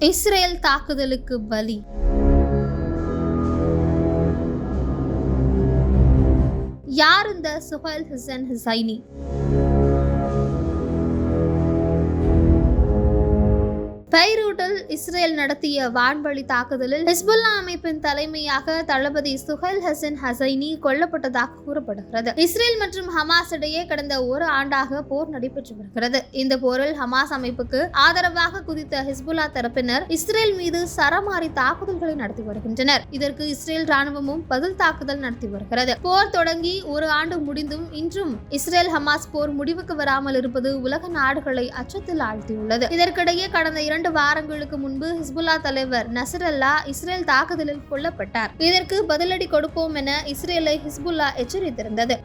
Israel தாக்குதலுக்கு பலி. யார் இந்த சுஹைல் ஹசன் ஹிசைனி? இஸ்ரேல் நடத்திய வான்வழி தாக்குதலில் ஹிஸ்புல்லா அமைப்பின் தலைமையாக தளபதி சுஹைல் ஹசன் ஹசைனி கொல்லப்பட்டதாக கூறப்படுகிறது. இஸ்ரேல் மற்றும் ஹமாஸ் இடையே கடந்த ஒரு ஆண்டாக போர் நடைபெற்று வருகிறது. இந்த போரில் ஹமாஸ் அமைப்புக்கு ஆதரவாக குதித்த ஹிஸ்புல்லா தரப்பினர் இஸ்ரேல் மீது சரமாரி தாக்குதல்களை நடத்தி வருகின்றனர். இதற்கு இஸ்ரேல் ராணுவமும் பதில் தாக்குதல் நடத்தி வருகிறது. போர் தொடங்கி ஒரு ஆண்டு முடிந்தும் இன்றும் இஸ்ரேல் ஹமாஸ் போர் முடிவுக்கு வராமல் இருப்பது உலக நாடுகளை அச்சத்தில் ஆழ்த்தியுள்ளது. இதற்கிடையே கடந்த இரண்டு வாரங்களுக்கு முன்பு ஹிஸ்புல்லா தலைவர் நசரல்லா இஸ்ரேல் தாக்குதலில் கொல்லப்பட்டார். இதற்கு பதிலடி கொடுப்போம் என இஸ்ரேலை ஹிஸ்புல்லா எச்சரித்திருந்தது.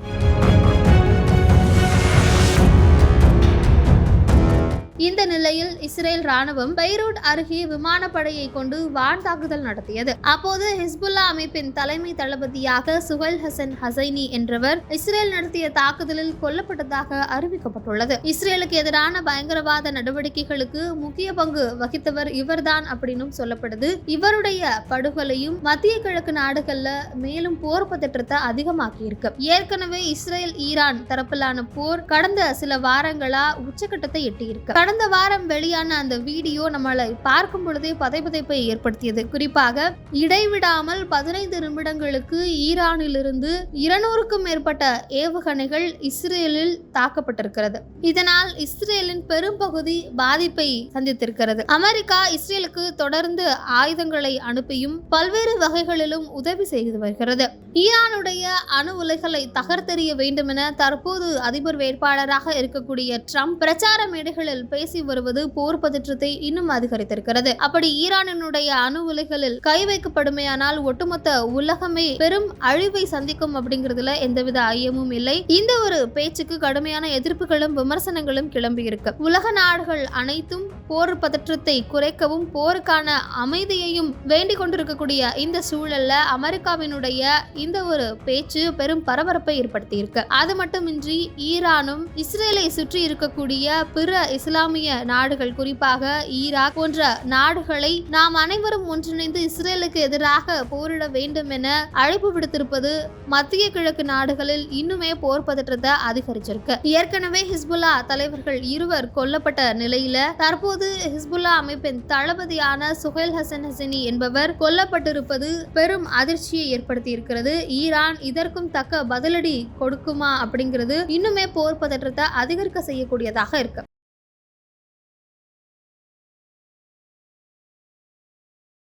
இந்த நிலையில் இஸ்ரேல் ராணுவம் பைரூட் அருகே விமானப்படையை கொண்டு வான் தாக்குதல் நடத்தியது. அப்போது ஹிஸ்புல்லா அமைப்பின் தலைமை தளபதியாக சுஹைல் ஹசன் ஹசைனி என்றவர் இஸ்ரேல் நடத்திய தாக்குதலில் கொல்லப்பட்டதாக அறிவிக்கப்பட்டுள்ளது. இஸ்ரேலுக்கு எதிரான பயங்கரவாத நடவடிக்கைகளுக்கு முக்கிய பங்கு வகித்தவர் இவர்தான் அப்படின்னும் சொல்லப்படுது. இவருடைய படுகொலையும் மத்திய கிழக்கு நாடுகள்ல மேலும் போர் பதற்றத்தை அதிகமாக்கி இருக்கு ஏற்கனவே இஸ்ரேல் ஈரான் தரப்பிலான போர் கடந்த சில வாரங்களா உச்சகட்டத்தை எட்டியிருக்கு. கடந்த வாரம் வெளியான அந்த வீடியோ நம்மளை பார்க்கும் பொழுதே பதைபதைப்பை ஏற்படுத்தியது. குறிப்பாக இடைவிடாமல் பதினைந்து நிமிடங்களுக்கு ஈரானிலிருந்து இருநூறுக்கும் மேற்பட்ட ஏவுகணைகள் இஸ்ரேலில் தாக்கப்பட்டிருக்கிறது. இதனால் இஸ்ரேலின் பெரும்பகுதி பாதிப்பை சந்தித்திருக்கிறது. அமெரிக்கா இஸ்ரேலுக்கு தொடர்ந்து ஆயுதங்களை அனுப்பியும் பல்வேறு வகைகளிலும் உதவி செய்து வருகிறது. ஈரானுடைய அணு உலைகளை தகர்த்தெறிய வேண்டும் என தற்போது அதிபர் வேட்பாளராக இருக்கக்கூடிய ட்ரம்ப் பிரச்சார மேடைகளில் பேசி வருவது போர் பதற்றத்தை இன்னும் அதிகரித்திருக்கிறது. அப்படி ஈரானினுடைய அணு உலைகளில் கை வைக்கப்படுமையானால் ஒட்டுமொத்த உலகமே பெரும் அழிவை சந்திக்கும் அப்படிங்கிறதுல எந்தவித ஐயமும் இல்லை. இந்த ஒரு பேச்சுக்கு கடுமையான எதிர்ப்புகளும் விமர்சனங்களும் கிளம்பி இருக்கு உலக நாடுகள் அனைத்தும் போர் பதற்றத்தை குறைக்கவும் போருக்கான அமைதியையும் வேண்டிக் கொண்டிருக்கக்கூடிய இந்த சூழல்ல அமெரிக்காவினுடைய இந்த ஒரு பேச்சு பெரும் பரபரப்பை ஏற்படுத்தியிருக்கு. அது மட்டுமின்றி ஈரானும் இஸ்ரேலை சுற்றி இருக்கக்கூடிய பிற இஸ்லாமிய நாடுகள் குறிப்பாக ஈராக் போன்ற நாடுகளை நாம் அனைவரும் ஒன்றிணைந்து இஸ்ரேலுக்கு எதிராக போரிட வேண்டும் என அழைப்பு விடுத்திருப்பது மத்திய கிழக்கு நாடுகளில் இன்னுமே போர் பதற்றத்தை அதிகரிச்சிருக்கு. ஏற்கனவே ஹிஸ்புல்லா தலைவர்கள் இருவர் கொல்லப்பட்ட நிலையில தற்போது ஹிஸ்புல்லா அமைப்பின் தளபதியான சுஹேல் ஹசன் ஹசனி என்பவர் கொல்லப்பட்டிருப்பது பெரும் அதிர்ச்சியை ஏற்படுத்தி இருக்கிறது ஈரான் இதற்கும் தக்க பதிலடி கொடுக்குமா அப்படிங்கிறது இன்னுமே போர் பதற்றத்தை அதிகரிக்க செய்யக்கூடியதாக இருக்கு.